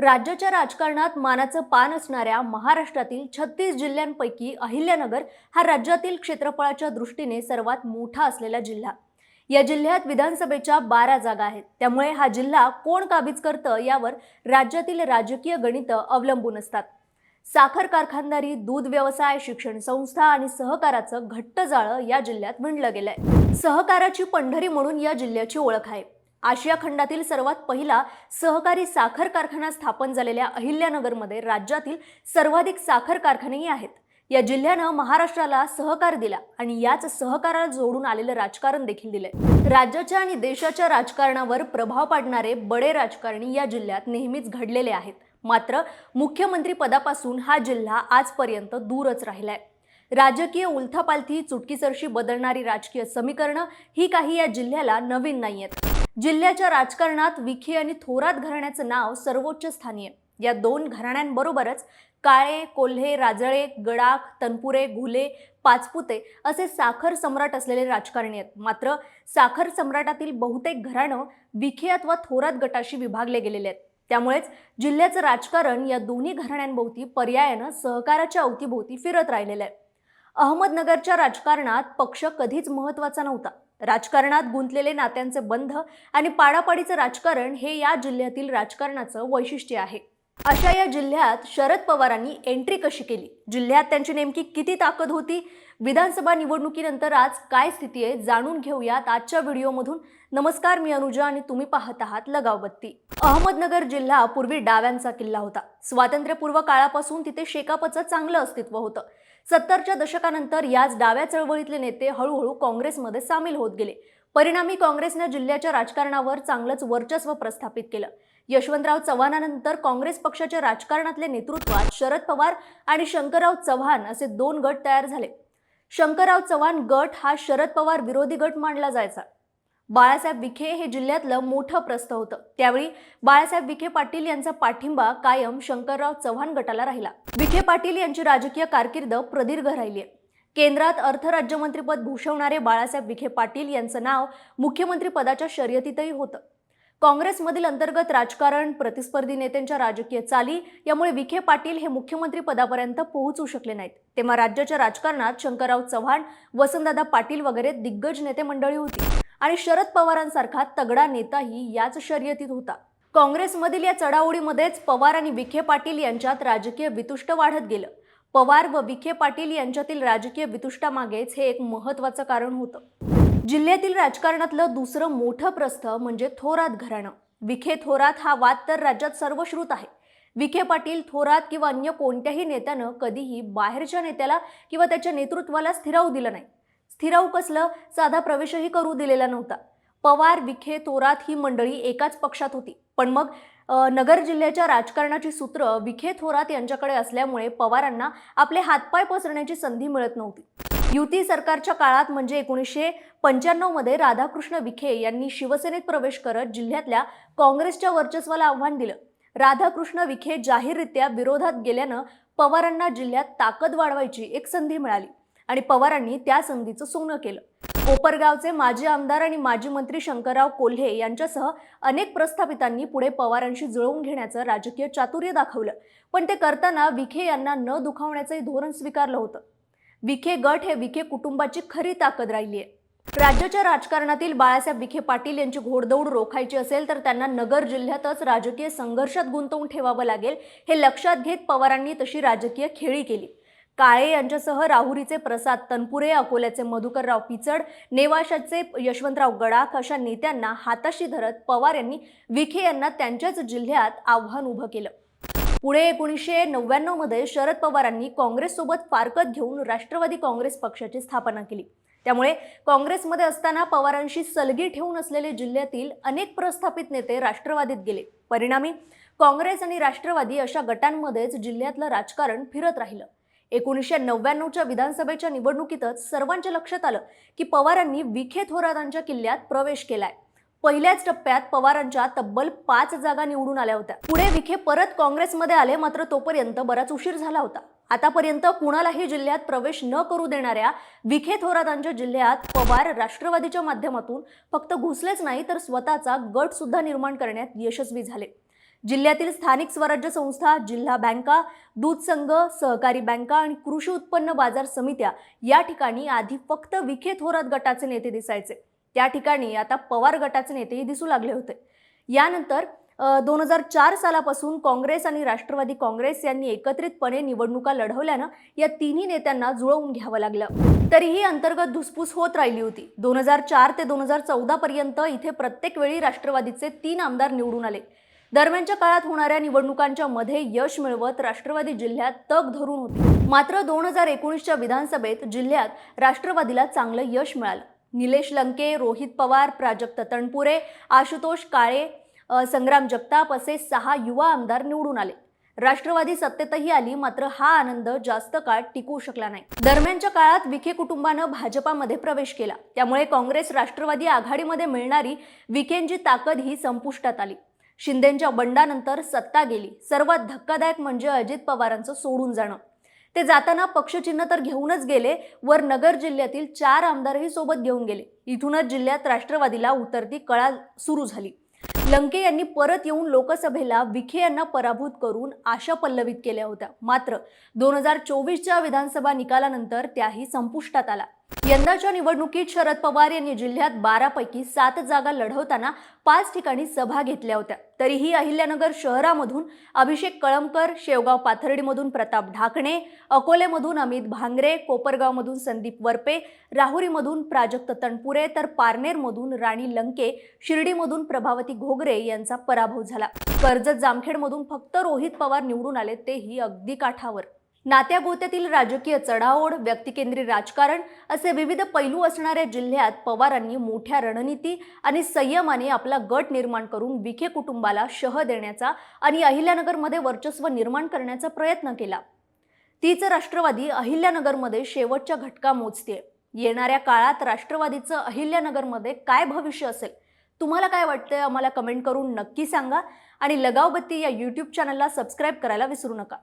राज्याच्या राजकारणात मानाचं पान असणाऱ्या महाराष्ट्रातील छत्तीस जिल्ह्यांपैकी अहिल्यानगर हा राज्यातील क्षेत्रफळाच्या दृष्टीने सर्वात मोठा असलेला जिल्हा. या जिल्ह्यात विधानसभेच्या बारा जागा आहेत. त्यामुळे हा जिल्हा कोण काबीज करतं यावर राज्यातील राजकीय गणितं अवलंबून असतात. साखर कारखानदारी दूध व्यवसाय शिक्षण संस्था आणि सहकाराचं घट्ट जाळं या जिल्ह्यात विणलं गेलंय. सहकाराची पंढरी म्हणून या जिल्ह्याची ओळख आहे. आशिया खंडातील सर्वात पहिला सहकारी साखर कारखाना स्थापन झालेल्या अहिल्यानगरमध्ये राज्यातील सर्वाधिक साखर कारखानेही आहेत. या जिल्ह्यानं महाराष्ट्राला सहकार दिला आणि याच सहकाराला जोडून आलेलं राजकारण देखील दिलंय. राज्याच्या आणि देशाच्या राजकारणावर प्रभाव पाडणारे बडे राजकारणी या जिल्ह्यात नेहमीच घडलेले आहेत. मात्र मुख्यमंत्री पदापासून हा जिल्हा आजपर्यंत दूरच राहिलाय. राजकीय उलथापालथी चुटकीसरशी बदलणारी राजकीय समीकरणं ही काही या जिल्ह्याला नवीन नाही आहेत जिल्ह्याच्या राजकारणात विखे आणि थोरात घराण्याचं नाव सर्वोच्च स्थानी आहे. या दोन घराण्यांबरोबरच काळे कोल्हे राजळे गडाख तनपुरे घुले पाचपुते असे साखर सम्राट असलेले राजकारणी आहेत. मात्र साखर सम्राटातील बहुतेक घराणं विखे अथवा थोरात गटाशी विभागले गेलेले आहेत. त्यामुळेच जिल्ह्याचं राजकारण या दोन्ही घराण्यांभोवती पर्यायानं सहकाराच्या अवतीभोवती फिरत राहिलेलं आहे. अहमदनगरच्या राजकारणात पक्ष कधीच महत्त्वाचा नव्हता. राजकारणात गुंतलेले नात्यांचे बंध आणि पाडापाडीचं राजकारण हे या जिल्ह्यातील राजकारणाचं वैशिष्ट्य आहे. अशा या जिल्ह्यात शरद पवारांनी एंट्री कशी केली? जिल्ह्यात त्यांची नेमकी किती ताकद होती? विधानसभा निवडणुकीनंतर आज काय स्थिती आहे? जाणून घेऊयात आजच्या व्हिडिओमधून. नमस्कार मी अनुजा आणि तुम्ही पाहत आहात लगावबत्ती. अहमदनगर जिल्हा पूर्वी डाव्यांचा किल्ला होता. स्वातंत्र्यपूर्व काळापासून तिथे शेकापचं चांगलं अस्तित्व होतं. सत्तरच्या दशकानंतर याच डाव्या चळवळीतले नेते हळूहळू काँग्रेसमध्ये सामील होत गेले. परिणामी काँग्रेसनं जिल्ह्याच्या राजकारणावर चांगलंच वर्चस्व प्रस्थापित केलं. यशवंतराव चव्हाणानंतर काँग्रेस पक्षाच्या राजकारणातल्या नेतृत्वात शरद पवार आणि शंकरराव चव्हाण असे दोन गट तयार झाले. शंकरराव चव्हाण गट हा शरद पवार विरोधी गट मानला जायचा. बाळासाहेब विखे हे जिल्ह्यातलं मोठं प्रस्थ होतं. त्यावेळी बाळासाहेब विखे पाटील यांचा पाठिंबा कायम शंकरराव चव्हाण गटाला राहिला. विखे पाटील यांची राजकीय कारकीर्द प्रदीर्घ राहिली आहे केंद्रात अर्थ राज्यमंत्रीपद भूषवणारे बाळासाहेब विखे पाटील यांचं नाव मुख्यमंत्री पदाच्या शर्यतीतही होतं. काँग्रेसमधील अंतर्गत राजकारण प्रतिस्पर्धी नेत्यांच्या राजकीय चाली यामुळे विखे पाटील हे मुख्यमंत्री पदापर्यंत पोहोचू शकले नाहीत. तेव्हा राज्याच्या राजकारणात शंकरराव चव्हाण वसंतदादा पाटील वगैरे दिग्गज नेते मंडळी होती आणि शरद पवारांसारखा तगडा नेताही याच शर्यतीत होता. काँग्रेसमधील या चढाओढीमध्येच पवार आणि विखे पाटील यांच्यात राजकीय वितुष्ट वाढत गेलं. पवार व विखे पाटील यांच्यातील राजकीय वितुष्टामागेच हे एक महत्वाचं कारण होतं. जिल्ह्यातील राजकारणातलं दुसरं मोठं प्रस्थ म्हणजे थोरात घराणं. विखे थोरात हा वाद तर राज्यात सर्वश्रुत आहे. विखे पाटील थोरात किंवा अन्य कोणत्याही नेत्यानं कधीही बाहेरच्या नेत्याला किंवा त्याच्या नेतृत्वाला स्थिरावू दिलं नाही. स्थिरावू कसलं? साधा प्रवेशही करू दिलेला नव्हता. पवार विखे थोरात ही मंडळी एकाच पक्षात होती. पण मग नगर जिल्ह्याच्या राजकारणाची सूत्र विखे थोरात यांच्याकडे असल्यामुळे पवारांना आपले हातपाय पसरण्याची संधी मिळत नव्हती. युती सरकारच्या काळात म्हणजे एकोणीसशे पंच्याण्णवमध्ये राधाकृष्ण विखे यांनी शिवसेनेत प्रवेश करत जिल्ह्यातल्या काँग्रेसच्या वर्चस्वाला आव्हान दिलं. राधाकृष्ण विखे जाहीररित्या विरोधात गेल्यानं पवारांना जिल्ह्यात ताकद वाढवायची एक संधी मिळाली आणि पवारांनी त्या संधीचं सोनं केलं. कोपरगावचे माजी आमदार आणि माजी मंत्री शंकरराव कोल्हे यांच्यासह अनेक प्रस्थापितांनी पुढे पवारांशी जुळवून घेण्याचं राजकीय चातुर्य दाखवलं. पण ते करताना विखे यांना न दुखावण्याचंही धोरण स्वीकारलं होतं. विखे गट हे विखे कुटुंबाची खरी ताकद राहिली आहे. राज्याच्या राजकारणातील बाळासाहेब विखे पाटील यांची घोडदौड रोखायची असेल तर त्यांना नगर जिल्ह्यातच राजकीय संघर्षात गुंतवून ठेवावं लागेल हे लक्षात घेत पवारांनी तशी राजकीय खेळी केली. काळे यांच्यासह राहुरीचे प्रसाद तनपुरे अकोल्याचे मधुकरराव पिचड नेवाशाचे यशवंतराव गडाख अशा नेत्यांना हाताशी धरत पवार यांनी विखे यांना त्यांच्याच जिल्ह्यात आव्हान उभं केलं. पुढे एकोणीसशे नव्याण्णवमध्ये शरद पवारांनी काँग्रेससोबत फारकत घेऊन राष्ट्रवादी काँग्रेस पक्षाची स्थापना केली. त्यामुळे काँग्रेसमध्ये असताना पवारांशी सलगी ठेवून असलेले जिल्ह्यातील अनेक प्रस्थापित नेते राष्ट्रवादीत गेले. परिणामी काँग्रेस आणि राष्ट्रवादी अशा गटांमध्येच जिल्ह्यातलं राजकारण फिरत राहिलं. एकोणीसशे नव्याण्णवच्या विधानसभेच्या निवडणुकीतच सर्वांच्या लक्षात आलं की पवारांनी विखे थोरातांच्या किल्ल्यात प्रवेश केलाय. पहिल्याच टप्प्यात पवारांच्या तब्बल पाच जागा निवडून आल्या होत्या. पुढे विखे परत काँग्रेसमध्ये आले मात्र तोपर्यंत बराच उशीर झाला होता. आतापर्यंत कुणालाही जिल्ह्यात प्रवेश न करू देणाऱ्या विखे थोरातांच्या जिल्ह्यात पवार राष्ट्रवादीच्या माध्यमातून फक्त घुसलेच नाही तर स्वतःचा गट सुद्धा निर्माण करण्यात यशस्वी झाले. जिल्ह्यातील स्थानिक स्वराज्य संस्था जिल्हा बँका दूध संघ सहकारी बँका आणि कृषी उत्पन्न बाजार समित्या या ठिकाणी आधी फक्त विखे थोरात गटाचे नेते दिसायचे. त्या ठिकाणी आता पवार गटाचे नेतेही दिसू लागले होते. यानंतर दोन हजार चार सालापासून काँग्रेस आणि राष्ट्रवादी काँग्रेस यांनी एकत्रितपणे निवडणुका लढवल्यानं या तिन्ही नेत्यांना जुळवून घ्यावं लागलं. तरीही अंतर्गत धुसफूस होत राहिली होती. दोन हजार चार ते दोन हजार चौदा पर्यंत इथे प्रत्येक वेळी राष्ट्रवादीचे तीन आमदार निवडून आले. दरम्यानच्या काळात होणाऱ्या निवडणुकांच्या मध्ये यश मिळवत राष्ट्रवादी जिल्ह्यात तग धरून होती. मात्र दोन हजार एकोणीसच्या विधानसभेत जिल्ह्यात राष्ट्रवादीला चांगलं यश मिळालं. निलेश लंके रोहित पवार प्राजक्त तणपुरे आशुतोष काळे संग्राम जगताप असे सहा युवा आमदार निवडून आले. राष्ट्रवादी सत्तेतही आली मात्र हा आनंद जास्त काळ टिकू शकला नाही. दरम्यानच्या काळात विखे कुटुंबानं भाजपामध्ये प्रवेश केला. त्यामुळे काँग्रेस राष्ट्रवादी आघाडीमध्ये मिळणारी विखेंची ताकद ही संपुष्टात आली. शिंदेंच्या बंडानंतर सत्ता गेली. सर्वात धक्कादायक म्हणजे अजित पवारांचं सोडून जाणं. ते जाताना पक्षचिन्ह तर घेऊनच गेले वर नगर जिल्ह्यातील चार आमदारही सोबत घेऊन गेले. इथूनच जिल्ह्यात राष्ट्रवादीला उतरती कळा सुरू झाली. लंके यांनी परत येऊन लोकसभेला विखे यांना पराभूत करून आशा पल्लवित केल्या होत्या. मात्र दोन हजार चोवीसच्या विधानसभा निकालानंतर त्याही संपुष्टात आला. यंदाच्या निवडणुकीत शरद पवार यांनी जिल्ह्यात बारापैकी सात जागा लढवताना पाच ठिकाणी सभा घेतल्या होत्या. तरीही अहिल्यानगर शहरामधून अभिषेक कळमकर शेवगाव पाथर्डीमधून प्रताप ढाकणे अकोलेमधून अमित भांगरे कोपरगावमधून संदीप वरपे राहुरीमधून प्राजक्त तणपुरे तर पारनेरमधून राणी लंके शिर्डीमधून प्रभावती घोगरे यांचा पराभव झाला. कर्जत जामखेडमधून फक्त रोहित पवार निवडून आले तेही अगदी काठावर. नात्यागोत्यातील राजकीय चढाओढ व्यक्तिकेंद्री राजकारण असे विविध पैलू असणाऱ्या जिल्ह्यात पवारांनी मोठ्या रणनीती आणि संयमाने आपला गट निर्माण करून विखे कुटुंबाला शह देण्याचा आणि अहिल्यानगरमध्ये वर्चस्व निर्माण करण्याचा प्रयत्न केला. तीच राष्ट्रवादी अहिल्यानगरमध्ये शेवटच्या घटका मोजते येणाऱ्या काळात राष्ट्रवादीचं अहिल्यानगरमध्ये काय भविष्य असेल? तुम्हाला काय वाटतंय? आम्हाला कमेंट करून नक्की सांगा आणि लगावबत्ती या यूट्यूब चॅनलला सबस्क्राईब करायला विसरू नका.